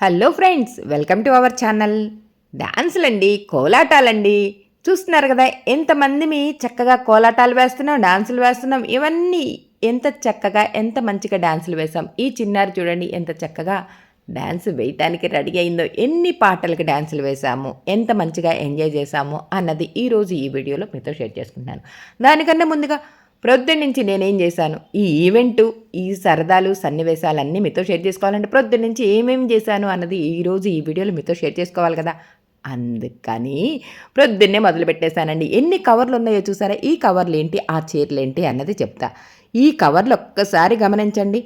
Hello friends welcome to our channel. డాన్సులండి కోలాటాలండి. చూస్తున్నారు కదా ఎంతమంది మీ చక్కగా కోలాటాలు వేస్తున్నాం డాన్సులు వేస్తున్నాం ఇవన్నీ ఎంత చక్కగా ఎంత మంచిగా డాన్సులు వేసాం ఈ చిన్నారి చూడండి ఎంత చక్కగా డాన్స్ వేయటానికి రెడీ అయిందో ఎన్ని పాటలకి డాన్సులు వేసాము ఎంత మంచిగా ఎంజాయ్ చేశాము అన్నది ఈరోజు ఈ వీడియోలో మీతో షేర్ చేసుకుంటున్నాను. దానికన్నా ముందుగా ప్రొద్దున్న నుంచి నేనేం చేశాను? ఈ ఈవెంటు ఈ సరదాలు సన్నివేశాలన్నీ మీతో షేర్ చేసుకోవాలంటే ప్రొద్దున్న నుంచి ఏమేమి చేశాను అన్నది ఈరోజు ఈ వీడియోలో మీతో షేర్ చేసుకోవాలి కదా. అందుకని ప్రొద్దున్నే మొదలు పెట్టేశానండి. ఎన్ని కవర్లు ఉన్నాయో చూసారా? ఈ కవర్లు ఏంటి ఆ చీరలు ఏంటి అన్నది చెప్తా. ఈ కవర్లు ఒక్కసారి గమనించండి.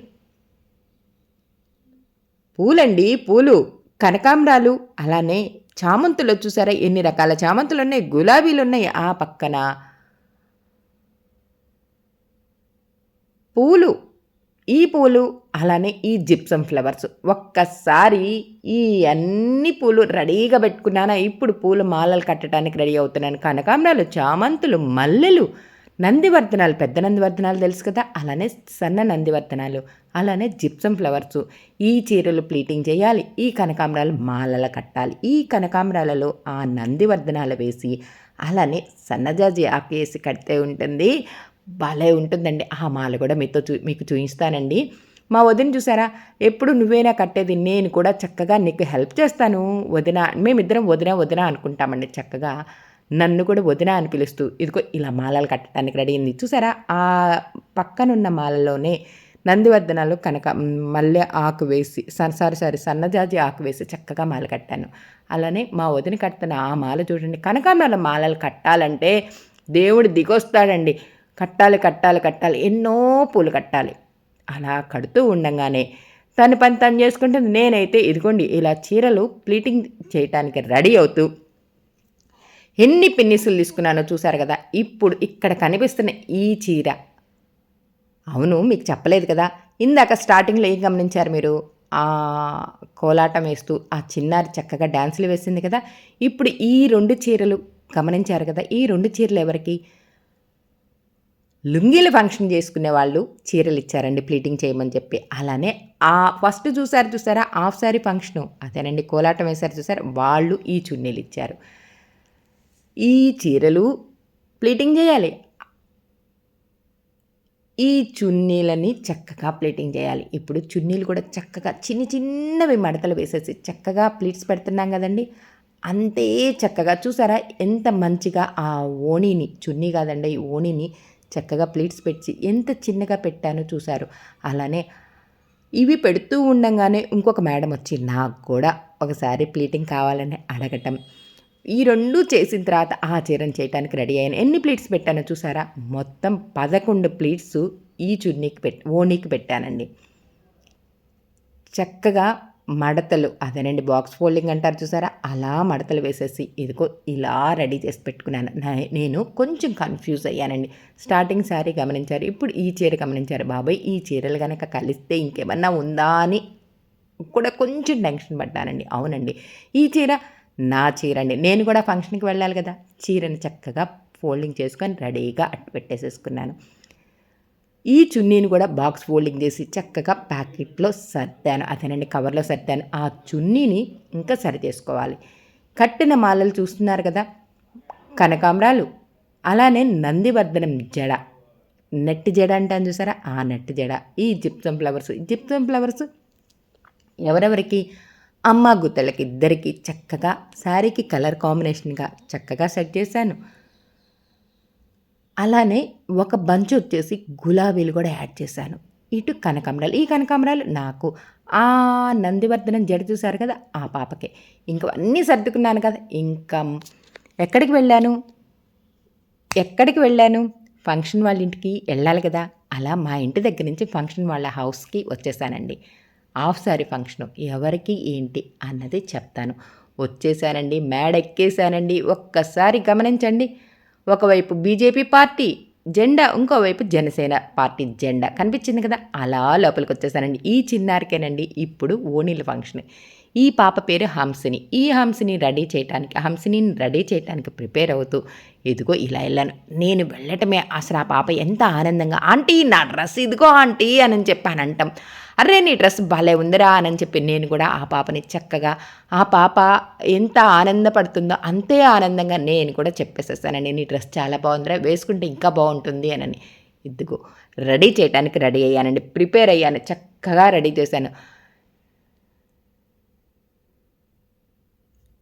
పూలండి పూలు కనకాంబరాలు అలానే చామంతులు చూసారా? ఎన్ని రకాల చామంతులు ఉన్నాయి? గులాబీలు ఉన్నాయి ఆ పక్కన. పూలు. ఈ పూలు అలానే ఈ జిప్సం ఫ్లవర్స్ ఒక్కసారి ఈ అన్ని పూలు రెడీగా పెట్టుకున్నానా? ఇప్పుడు పూలు మాలలు కట్టడానికి రెడీ అవుతున్నాను. కనకాంబరాలు చామంతులు మల్లెలు నందివర్ధనాలు పెద్ద నందివర్ధనాలు తెలుసు కదా? అలానే సన్న నందివర్ధనాలు అలానే జిప్సం ఫ్లవర్స్ ఈ చీరలు ప్లీటింగ్ చేయాలి. ఈ కనకాంబరాలు మాలల కట్టాలి. ఈ కనకాంబరాలలో ఆ నందివర్ధనాలు వేసి అలానే సన్నజాజి ఆకేసి కడితే ఉంటుంది. భలే ఉంటుందండి. ఆ మాల కూడా మీతో చూ మీకు చూపిస్తానండి మా వదిన చూసారా? ఎప్పుడు నువ్వేనా కట్టేది నేను కూడా చక్కగా నీకు హెల్ప్ చేస్తాను. వదిన మేమిద్దరం వదిన వదిన అనుకుంటామండి చక్కగా. నన్ను కూడా వదిన అని పిలుస్తూ ఇదిగో ఇలా మాలలు కట్టడానికి రెడీ అయింది. చూసారా? ఆ పక్కనున్న మాలలోనే నందివర్ధనాలు కనుక మల్లె ఆకు వేసి సారీ సారీ సన్నజాజి ఆకు వేసి చక్కగా మాల కట్టాను. అలానే మా వదిన కట్టిన ఆ మాల చూడండి. కనకాంబరాల మాలలు కట్టాలంటే దేవుడు దిగొస్తాడండి. కట్టాలి కట్టాలి కట్టాలి. ఎన్నో పూలు కట్టాలి. అలా కడుతూ ఉండగానే తన పని తను చేసుకుంటుంది. నేనైతే ఇదిగోండి ఇలా చీరలు ప్లీటింగ్ చేయటానికి రెడీ అవుతూ ఎన్ని పిన్నిసులు తీసుకున్నానో చూశారు కదా. ఇప్పుడు ఇక్కడ కనిపిస్తున్న ఈ చీర. అవును మీకు చెప్పలేదు కదా. ఇందాక స్టార్టింగ్లో ఏం గమనించారు మీరు? ఆ కోలాటం వేస్తూ ఆ చిన్నారి చక్కగా డ్యాన్సులు వేసింది కదా. ఇప్పుడు ఈ రెండు చీరలు గమనించారు కదా. ఈ రెండు చీరలు ఎవరికి? లుంగీలు ఫంక్షన్ చేసుకునే వాళ్ళు చీరలు ఇచ్చారండి ప్లీటింగ్ చేయమని చెప్పి. అలానే ఆ ఫస్ట్ చూసారు చూసారా? Half sari function. అదేనండి కోలాటం వేశారు చూసారు? వాళ్ళు ఈ చున్నీలు ఇచ్చారు. ఈ చీరలు ప్లీటింగ్ చేయాలి. ఈ చున్నీలని చక్కగా ప్లేటింగ్ చేయాలి. ఇప్పుడు చున్నీలు కూడా చక్కగా చిన్న చిన్నవి మడతలు వేసేసి చక్కగా ప్లీట్స్ పెడుతున్నాం కదండి. అంతే చక్కగా చూసారా? ఎంత మంచిగా ఆ ఓణిని చున్నీ కాదండి ఈ ఓణిని చక్కగా ప్లేట్స్ పెట్టి ఎంత చిన్నగా పెట్టానో చూశారు. అలానే ఇవి పెడుతూ ఉండగానే ఇంకొక మేడం వచ్చి నాకు కూడా ఒకసారి ప్లేటింగ్ కావాలని అడగటం. ఈ రెండు చేసిన తర్వాత ఆ చీరను చేయడానికి రెడీ అయ్యాను. ఎన్ని ప్లేట్స్ పెట్టానో చూసారా మొత్తం పదకొండు ప్లేట్స్ ఈ చున్నీకి పెట్ ఓనీకి పెట్టానండి. చక్కగా మడతలు అదేనండి బాక్స్ ఫోల్డింగ్ అంటారు చూసారా? అలా మడతలు వేసేసి ఇదిగో ఇలా రెడీ చేసి పెట్టుకున్నాను. నేను కొంచెం కన్ఫ్యూజ్ అయ్యానండి. స్టార్టింగ్ శారీ గమనించారు ఇప్పుడు ఈ చీర గమనించారు. బాబాయ్ ఈ చీరలు కనుక కలిస్తే ఇంకేమన్నా ఉందా అని కూడా కొంచెం టెన్షన్ పడ్డానండి. అవునండి ఈ చీర నా చీర అండి. నేను కూడా ఫంక్షన్కి వెళ్ళాలి కదా? చీరని చక్కగా ఫోల్డింగ్ చేసుకొని రెడీగా అట్టు పెట్టేసేసుకున్నాను. ఈ చున్నీని కూడా బాక్స్ ఫోల్డింగ్ చేసి చక్కగా ప్యాకెట్లో సర్దాను అదేనండి కవర్లో సర్దాను. ఆ చున్నీని ఇంకా సరి చేసుకోవాలి కట్టిన మాలలు చూస్తున్నారు కదా కనకాంబరాలు అలానే నందివర్ధనం జడ. నెట్టి జడ అంటాను చూసారా? ఆ నెట్ జడ. ఈ జిప్సం ఫ్లవర్స్ జిప్సం ఫ్లవర్స్ ఎవరెవరికి? అమ్మ గుత్తలకి ఇద్దరికి చక్కగా శారీకి కలర్ కాంబినేషన్గా చక్కగా సెట్ చేశాను. అలానే ఒక బంచ్ వచ్చేసి గులాబీలు కూడా యాడ్ చేశాను. ఇటు కనకాంబరాలు. ఈ కనకాంబరాలు నాకు ఆ నందివర్ధనం జడ చూశారు కదా ఆ పాపకే. ఇంకా అన్నీ సర్దుకున్నాను కదా ఇంకా ఎక్కడికి వెళ్ళాను? ఎక్కడికి వెళ్ళాను? ఫంక్షన్ వాళ్ళ ఇంటికి వెళ్ళాలి కదా. అలా మా ఇంటి దగ్గర నుంచి ఫంక్షన్ వాళ్ళ హౌస్కి వచ్చేసానండి. Half sari function. ఎవరికి ఏంటి అన్నది చెప్తాను. వచ్చేసానండి మేడ ఎక్కేసానండి ఒక్కసారి గమనించండి. ఒకవైపు బీజేపీ పార్టీ జెండా ఇంకోవైపు జనసేన పార్టీ జెండా. కనిపించింది కదా? అలా లోపలికి వచ్చేసానండి ఈ చిన్నారికేనండి ఇప్పుడు ఓణీల ఫంక్షన్. ఈ పాప పేరు హంసిని. ఈ హంసిని రెడీ చేయటానికి హంసిని రెడీ చేయటానికి ప్రిపేర్ అవుతూ ఇదిగో ఇలా వెళ్ళాను. నేను వెళ్ళటమే అసలు ఆ పాప ఎంత ఆనందంగా ఆంటీ నా డ్రెస్ ఇదిగో ఆంటీ అని చెప్పాను అంటాం అరే నీ డ్రెస్ భలే ఉందిరా అని చెప్పి నేను కూడా ఆ పాపని చక్కగా ఆ పాప ఎంత ఆనందపడుతుందో అంతే ఆనందంగా నేను కూడా చెప్పేసేస్తానండి నీ డ్రెస్ చాలా బాగుందిరా వేసుకుంటే ఇంకా బాగుంటుంది అని ఇదిగో రెడీ చేయడానికి రెడీ అయ్యానండి. ప్రిపేర్ అయ్యాను. చక్కగా రెడీ చేశాను.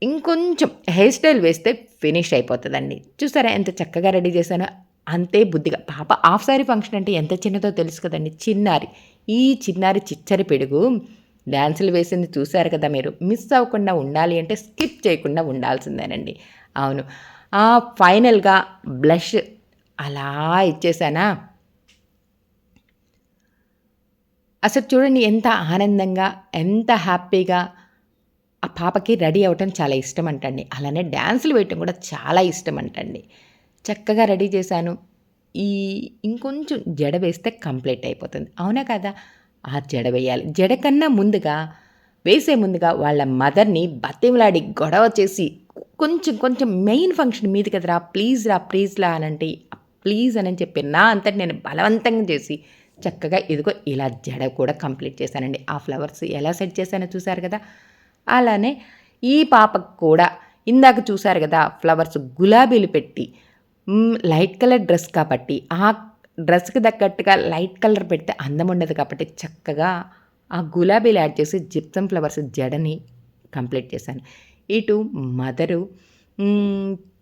ఇంకొంచెం హెయిర్ స్టైల్ వేస్తే ఫినిష్ అయిపోతుందండి. చూసారా ఎంత చక్కగా రెడీ చేశానో? అంతే బుద్ధిగా. పాప హాఫ్ సారీ ఫంక్షన్ అంటే ఎంత చిన్నదో తెలుసు కదండి. చిన్నారి. ఈ చిన్నారి చిచ్చరి పిడుగు డ్యాన్సులు వేసింది చూశారు కదా మీరు. మిస్ అవ్వకుండా ఉండాలి అంటే స్కిప్ చేయకుండా ఉండాల్సిందేనండి. అవును. ఫైనల్గా బ్లష్ అలా ఇచ్చేసానా? అసలు చూడండి ఎంత ఆనందంగా ఎంత హ్యాపీగా ఆ పాపకి రెడీ అవ్వటం చాలా ఇష్టం అంటండి అలానే డ్యాన్సులు వేయటం కూడా చాలా ఇష్టం అంటండి చక్కగా రెడీ చేశాను. ఈ ఇంకొంచెం జడ వేస్తే కంప్లీట్ అయిపోతుంది. అవునా కదా? ఆ జడ వేయాలి. జడ కన్నా ముందుగా వేసే ముందుగా వాళ్ళ మదర్ని బతిమలాడి గొడవ చేసి కొంచెం కొంచెం మెయిన్ ఫంక్షన్ మీది కదరా ప్లీజ్ రా ప్లీజ్ లా అనంటే ప్లీజ్ అని చెప్పి నా అంతటి నేను బలవంతంగా చేసి చక్కగా ఇదిగో ఇలా జడ కూడా కంప్లీట్ చేశానండి. ఆ ఫ్లవర్స్ ఎలా సెట్ చేశానో చూసారు కదా? అలానే ఈ పాపకు కూడా ఇందాక చూశారు కదా ఫ్లవర్స్ గులాబీలు పెట్టి లైట్ కలర్ డ్రెస్ కాబట్టి ఆ డ్రెస్కి తగ్గట్టుగా లైట్ కలర్ పెడితే అందం ఉండదు కాబట్టి చక్కగా ఆ గులాబీలు యాడ్ చేసి జిప్సం ఫ్లవర్స్ జడని కంప్లీట్ చేశాను. ఇటు మదరు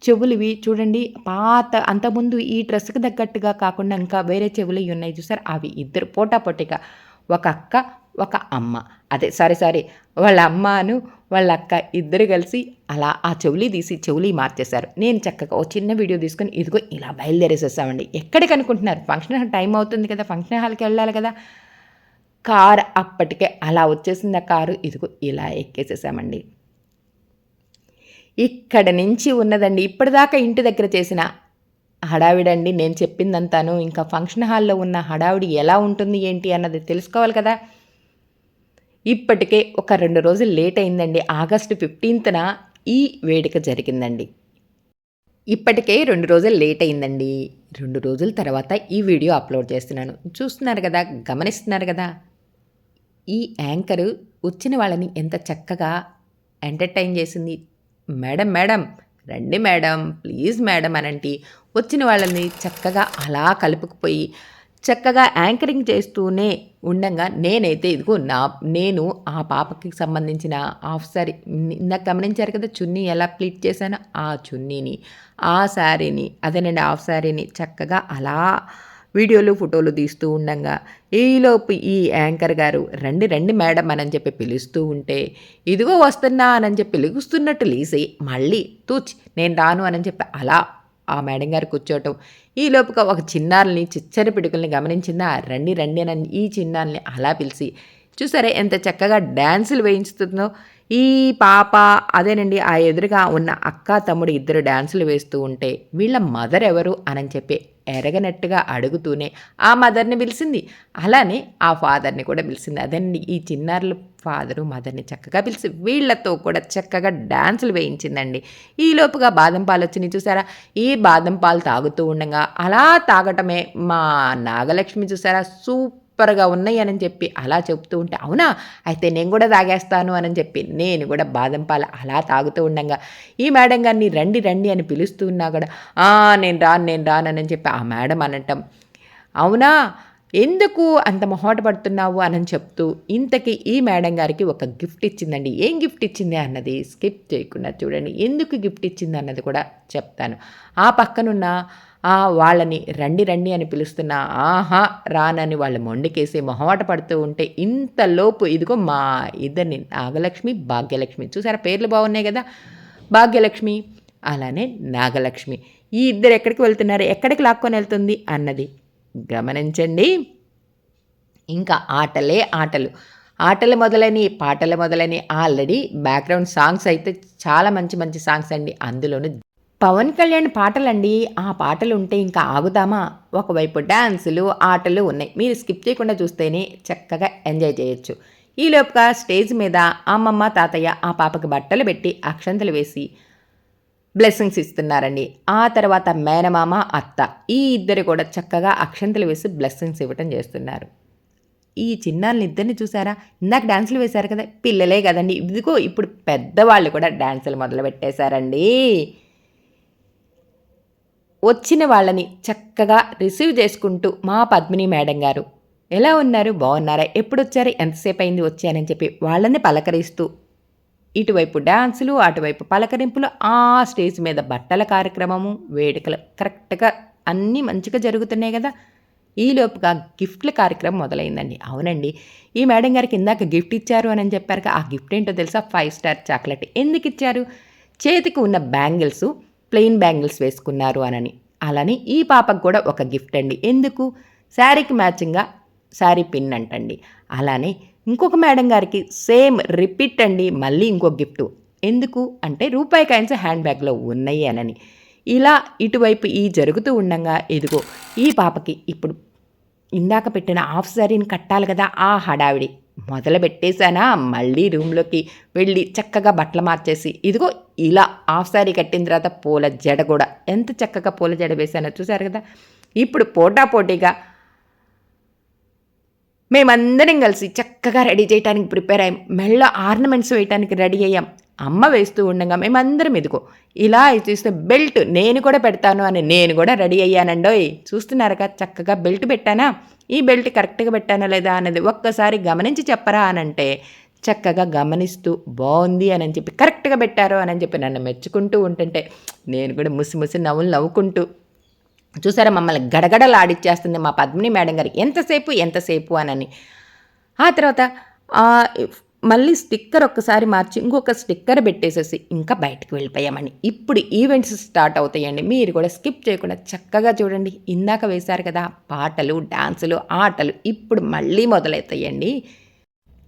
చెవులువి చూడండి పాత అంతకుముందు ఈ డ్రెస్కి తగ్గట్టుగా కాకుండా ఇంకా వేరే చెవులు ఉన్నాయి చూసారు అవి ఇద్దరు పోటాపోటీగా. ఒక అక్క ఒక అమ్మ. అదే సారీ సారీ. వాళ్ళ అమ్మను వాళ్ళ అక్క ఇద్దరు కలిసి అలా ఆ చెవులి తీసి చెవులి మార్చేశారు. నేను చక్కగా ఓ చిన్న వీడియో తీసుకొని ఇదిగో ఇలా బయలుదేరేసేసామండి. ఎక్కడికి అనుకుంటున్నారు? ఫంక్షన్ హాల్ టైం అవుతుంది కదా ఫంక్షన్ హాల్కి వెళ్ళాలి కదా. కారు అప్పటికే అలా వచ్చేసింది ఆ కారు. ఇదిగో ఇలా ఎక్కేసేసామండి. ఇక్కడ నుంచి ఉన్నదండి ఇప్పటిదాకా ఇంటి దగ్గర చేసిన హడావిడండి. నేను చెప్పిందంతాను. ఇంకా ఫంక్షన్ హాల్లో ఉన్న హడావిడి ఎలా ఉంటుంది ఏంటి అన్నది తెలుసుకోవాలి కదా. ఇప్పటికే ఒక రెండు రోజులు లేట్ అయిందండి. ఆగస్టు ఫిఫ్టీన్త్న ఈ వేడుక జరిగిందండి. ఇప్పటికే రెండు రోజులు లేట్ అయిందండి. రెండు రోజుల తర్వాత ఈ వీడియో అప్లోడ్ చేస్తున్నాను. చూస్తున్నారు కదా గమనిస్తున్నారు కదా. ఈ యాంకరు వచ్చిన వాళ్ళని ఎంత చక్కగా ఎంటర్టైన్ చేసింది. మేడం మేడం రండి మేడం ప్లీజ్ మేడం అనంటి. వచ్చిన వాళ్ళని చక్కగా అలా కలుపుకుపోయి చక్కగా యాంకరింగ్ చేస్తూనే ఉండగా నేనైతే ఇదిగో నా నేను ఆ పాపకి సంబంధించిన హాఫ్ శారీ ఇందాక గమనించారు కదా చున్నీ ఎలా ప్లీట్ చేశానో ఆ చున్నీని ఆ శారీని అదేనండి హాఫ్ శారీని చక్కగా అలా వీడియోలు ఫోటోలు తీస్తూ ఉండగా. ఈలోపు ఈ యాంకర్ గారు రండి రండి మేడం అని చెప్పి పిలుస్తూ ఉంటే ఇదిగో వస్తున్నా అని చెప్పి పిలుస్తున్నట్టు లీసి మళ్ళీ తూచి నేను రాను అని చెప్పి అలా ఆ మేడం గారు కూర్చోవటం ఈ లోపుగా ఒక చిన్నారుల్ని చిచ్చరి పిడుకుల్ని గమనించిందా? రండి రండి అని ఈ చిన్నారుల్ని అలా పిలిచి చూసారా ఎంత చక్కగా డ్యాన్సులు వేయించుతుందో ఈ పాప అదేనండి ఆ ఎదురుగా ఉన్న అక్క తమ్ముడు ఇద్దరు డ్యాన్సులు వేస్తూ ఉంటే వీళ్ళ మదర్ ఎవరు అని చెప్పి ఎరగనట్టుగా అడుగుతూనే ఆ మదర్ని పిలిచింది అలానే ఆ ఫాదర్ని కూడా పిలిచింది అదండి ఈ చిన్నారులు ఫాదరు మదర్ని చక్కగా పిలిచి వీళ్ళతో కూడా చక్కగా డ్యాన్సులు వేయించిందండి. ఈ లోపుగా బాదం పాలు వచ్చినాయి చూసారా? ఈ బాదం పాలు తాగుతూ ఉండగా అలా తాగటమే మా నాగలక్ష్మి చూసారా? సూప్ సూపర్గా ఉన్నాయి అని చెప్పి అలా చెప్తూ ఉంటే అవునా? అయితే నేను కూడా తాగేస్తాను అని చెప్పి నేను కూడా బాదం పాలు అలా తాగుతూ ఉండగా ఈ మేడం గారిని రండి రండి అని పిలుస్తూ ఉన్నా కూడా నేను రాను నేను రానని చెప్పి ఆ మేడం అనటం. అవునా? ఎందుకు అంత మొహోట పడుతున్నావు? అని చెప్తూ ఇంతకీ ఈ మేడం గారికి ఒక గిఫ్ట్ ఇచ్చిందండి. ఏం గిఫ్ట్ ఇచ్చింది? అన్నది స్కిప్ చేయకుండా చూడండి. ఎందుకు గిఫ్ట్ ఇచ్చింది? అన్నది కూడా చెప్తాను. ఆ పక్కనున్న వాళ్ళని రండి రండి అని పిలుస్తున్న ఆహా రానని వాళ్ళు మొండికేసి మొహమాట పడుతూ ఉంటే ఇంతలోపు ఇదిగో మా ఇద్దరిని నాగలక్ష్మి భాగ్యలక్ష్మి. చూసారా పేర్లు బాగున్నాయి కదా? భాగ్యలక్ష్మి అలానే నాగలక్ష్మి. ఈ ఇద్దరు ఎక్కడికి వెళ్తున్నారు? ఎక్కడికి లాక్కొని వెళ్తుంది? అన్నది. గమనించండి. ఇంకా ఆటలే ఆటలు. ఆటలు మొదలని పాటలు మొదలని ఆల్రెడీ బ్యాక్గ్రౌండ్ సాంగ్స్ అయితే చాలా మంచి మంచి సాంగ్స్ అండి. అందులోనూ పవన్ కళ్యాణ్ పాటలండి. ఆ పాటలు ఉంటే ఇంకా ఆగుదామా ఒకవైపు డ్యాన్సులు ఆటలు ఉన్నాయి. మీరు స్కిప్ చేయకుండా చూస్తేనే చక్కగా ఎంజాయ్ చేయొచ్చు. ఈలోపుగా స్టేజ్ మీద అమ్మమ్మ తాతయ్య ఆ పాపకి బట్టలు పెట్టి అక్షంతలు వేసి బ్లెస్సింగ్స్ ఇస్తున్నారండి. ఆ తర్వాత మేనమామ అత్త ఈ ఇద్దరు కూడా చక్కగా అక్షంతలు వేసి బ్లెస్సింగ్స్ ఇవ్వటం చేస్తున్నారు. ఈ చిన్నాళ్ళని ఇద్దరిని చూసారా? ఇందాక డాన్సులు వేశారు కదా? పిల్లలే కదండి. ఇదిగో ఇప్పుడు పెద్దవాళ్ళు కూడా డాన్సులు మొదలు పెట్టేశారండి వచ్చిన వాళ్ళని చక్కగా రిసీవ్ చేసుకుంటూ మా పద్మిని మేడం గారు. ఎలా ఉన్నారు? బాగున్నారా? ఎప్పుడు వచ్చారు ఎంతసేపు అయింది వచ్చానని చెప్పి వాళ్ళని పలకరిస్తూ ఇటువైపు డాన్సులు అటువైపు పలకరింపులు ఆ స్టేజ్ మీద బట్టల కార్యక్రమము వేడుకలు కరెక్ట్గా అన్నీ మంచిగా జరుగుతున్నాయి కదా. ఈలోపుగా గిఫ్ట్ల కార్యక్రమం మొదలైందండి. అవునండి ఈ మేడం గారికి ఇందాక గిఫ్ట్ ఇచ్చారు అని చెప్పారు ఆ గిఫ్ట్ ఏంటో తెలుసా? Five star chocolate. ఎందుకు ఇచ్చారు? చేతికి ఉన్న బ్యాంగిల్స్ ప్లెయిన్ బ్యాంగిల్స్ వేసుకున్నారు అనని. అలానే ఈ పాపకు కూడా ఒక గిఫ్ట్ అండి. ఎందుకు? శారీకి మ్యాచింగ్గా శారీ పిన్ అంటండి. అలానే ఇంకొక మేడం గారికి సేమ్ రిపీట్ అండి మళ్ళీ ఇంకొక గిఫ్ట్. ఎందుకు? అంటే రూపాయి కాయిన్స్ హ్యాండ్ బ్యాగ్లో ఉన్నాయి అనని. ఇలా ఇటువైపు ఈ జరుగుతూ ఉండగా ఎదుగో ఈ పాపకి ఇప్పుడు ఇందాక పెట్టిన హాఫ్ శారీని కట్టాలి కదా ఆ హడావిడి. మొదలు పెట్టేశానా మళ్ళీ రూమ్లోకి వెళ్ళి చక్కగా బట్టలు మార్చేసి ఇదిగో ఇలా హాఫ్ శారీ కట్టిన తర్వాత పూల జడ కూడా. ఎంత చక్కగా పూల జడ వేశానో చూసారు కదా? ఇప్పుడు పోటా పోటీగా మేమందరం కలిసి చక్కగా రెడీ చేయడానికి ప్రిపేర్ అయ్యాం. మెళ్ళ ఆర్నమెంట్స్ వేయడానికి రెడీ అయ్యాం. అమ్మ వేస్తూ ఉండగా మేమందరం ఎదుగో ఇలా చూస్తే బెల్ట్ నేను కూడా పెడతాను అని నేను కూడా రెడీ అయ్యానండోయ్. చూస్తున్నారుగా చక్కగా బెల్ట్ పెట్టానా? ఈ బెల్ట్ కరెక్ట్గా పెట్టానా లేదా అన్నది ఒక్కసారి గమనించి చెప్పరా అనంటే చక్కగా గమనిస్తూ బాగుంది అని చెప్పి కరెక్ట్గా పెట్టారు అని చెప్పి నన్ను మెచ్చుకుంటూ ఉంటుంటే నేను కూడా ముసి ముసి నవ్వులు నవ్వుకుంటూ చూసారా మమ్మల్ని గడగడలాడిచ్చేస్తుంది మా పద్మిని మేడం గారు. ఎంతసేపు ఎంతసేపు అనని. ఆ తర్వాత మళ్ళీ స్టిక్కర్ ఒక్కసారి మార్చి ఇంకొక స్టిక్కర్ పెట్టేసేసి ఇంకా బయటకు వెళ్ళిపోయామని ఇప్పుడు ఈవెంట్స్ స్టార్ట్ అవుతాయండి. మీరు కూడా స్కిప్ చేయకుండా చక్కగా చూడండి. ఇందాక వేశారు కదా పాటలు డాన్సులు ఆటలు ఇప్పుడు మళ్ళీ మొదలవుతాయండి.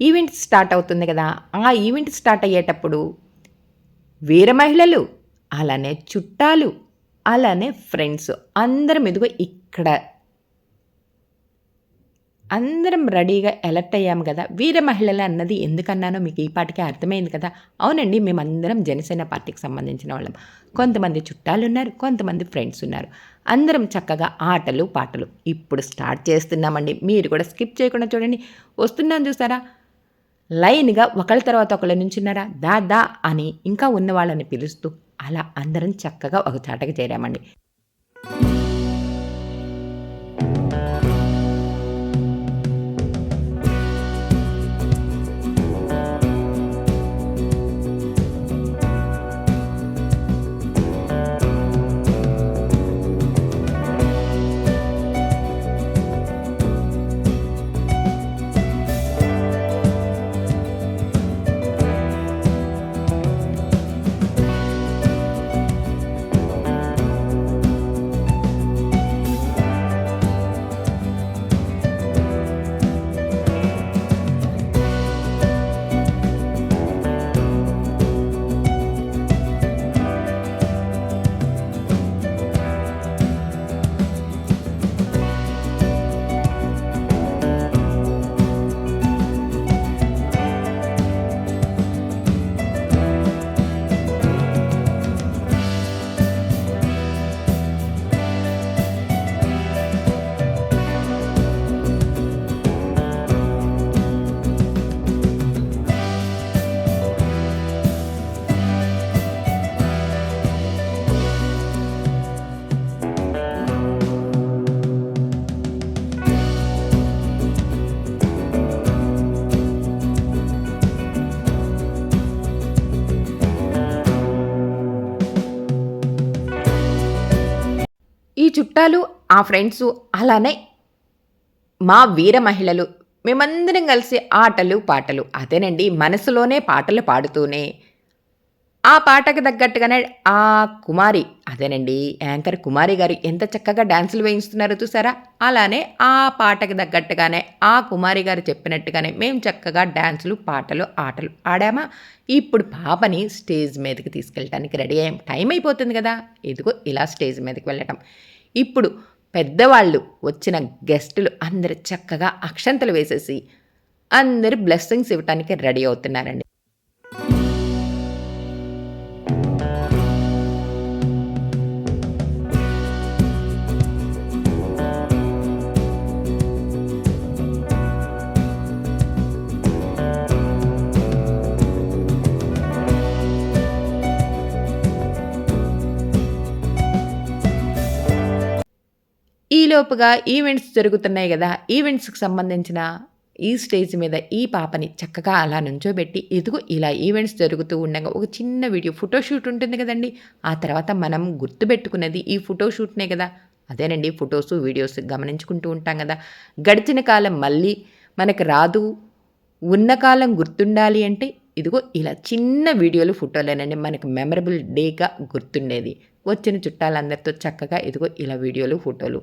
ఈవెంట్ స్టార్ట్ అవుతుంది కదా ఆ ఈవెంట్ స్టార్ట్ అయ్యేటప్పుడు వీర మహిళలు అలానే చుట్టాలు అలానే ఫ్రెండ్స్ అందరం ఎదుగు ఇక్కడ అందరం రెడీగా ఎలర్ట్ అయ్యాము కదా. వీర మహిళలు అన్నది ఎందుకన్నానో మీకు ఈ పాటికే అర్థమైంది కదా. అవునండి మేమందరం జనసేన పార్టీకి సంబంధించిన వాళ్ళం. కొంతమంది చుట్టాలు ఉన్నారు కొంతమంది ఫ్రెండ్స్ ఉన్నారు. అందరం చక్కగా ఆటలు పాటలు ఇప్పుడు స్టార్ట్ చేస్తున్నామండి. మీరు కూడా స్కిప్ చేయకుండా చూడండి. వస్తున్నాను చూసారా? లైన్గా ఒకళ్ళ తర్వాత ఒకళ్ళ నుంచున్నారా? దా దా అని ఇంకా ఉన్న వాళ్ళని పిలుస్తూ అలా అందరం చక్కగా ఒక చాటకి చేరామండి. చుట్టాలు ఆ ఫ్రెండ్స్ అలానే మా వీర మహిళలు. మేమందరం కలిసి ఆటలు పాటలు. అదేనండి మనసులోనే పాటలు పాడుతూనే. ఆ పాటకు తగ్గట్టుగానే ఆ కుమారి అదేనండి యాంకర్ కుమారి గారు ఎంత చక్కగా డ్యాన్సులు వేయిస్తున్నారో చూసారా? అలానే ఆ పాటకు తగ్గట్టుగానే ఆ కుమారి గారు చెప్పినట్టుగానే మేము చక్కగా డ్యాన్సులు పాటలు ఆటలు ఆడామా? ఇప్పుడు పాపని స్టేజ్ మీదకి తీసుకెళ్ళటానికి రెడీ అయ్యాం. టైం అయిపోతుంది కదా. ఇదిగో ఇలా స్టేజ్ మీదకి వెళ్ళటం. ఇప్పుడు పెద్దవాళ్ళు వచ్చిన గెస్టులు అందరు చక్కగా అక్షంతలు వేసేసి అందరు బ్లెస్సింగ్స్ ఇవ్వటానికి రెడీ అవుతున్నారండి. ఈలోపుగా ఈవెంట్స్ జరుగుతున్నాయి కదా ఈవెంట్స్కి సంబంధించిన ఈ స్టేజ్ మీద ఈ పాపని చక్కగా అలా నుంచోబెట్టి ఇదిగో ఇలా ఈవెంట్స్ జరుగుతూ ఉండగా ఒక చిన్న వీడియో ఫోటోషూట్ ఉంటుంది కదండి. ఆ తర్వాత మనం గుర్తుపెట్టుకున్నది ఈ ఫోటోషూట్నే కదా. అదేనండి ఫొటోస్ వీడియోస్ గమనించుకుంటూ ఉంటాం కదా. గడిచిన కాలం మళ్ళీ మనకు రాదు. ఉన్న కాలం గుర్తుండాలి అంటే ఇదిగో ఇలా చిన్న వీడియోలు ఫోటోలేనండి మనకు మెమరబుల్ డేగా గుర్తుండేది. వచ్చిన చుట్టాలందరితో చక్కగా ఇదిగో ఇలా వీడియోలు ఫోటోలు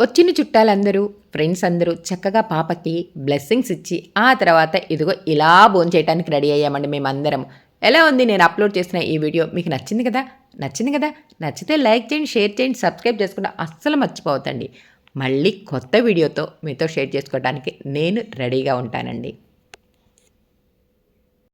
వచ్చిన చుట్టాలందరూ ఫ్రెండ్స్ అందరూ చక్కగా పాపకి బ్లెస్సింగ్స్ ఇచ్చి ఆ తర్వాత ఇదిగో ఇలా భోంచేయడానికి రెడీ అయ్యామండి మేమందరం. ఎలా ఉంది? నేను అప్లోడ్ చేసిన ఈ వీడియో మీకు నచ్చింది కదా? నచ్చింది కదా? నచ్చితే లైక్ చేయండి షేర్ చేయండి సబ్స్క్రైబ్ చేసుకుంటే అస్సలు మర్చిపోవద్దండి. మళ్ళీ కొత్త వీడియోతో మీతో షేర్ చేసుకోవడానికి నేను రెడీగా ఉంటానండి.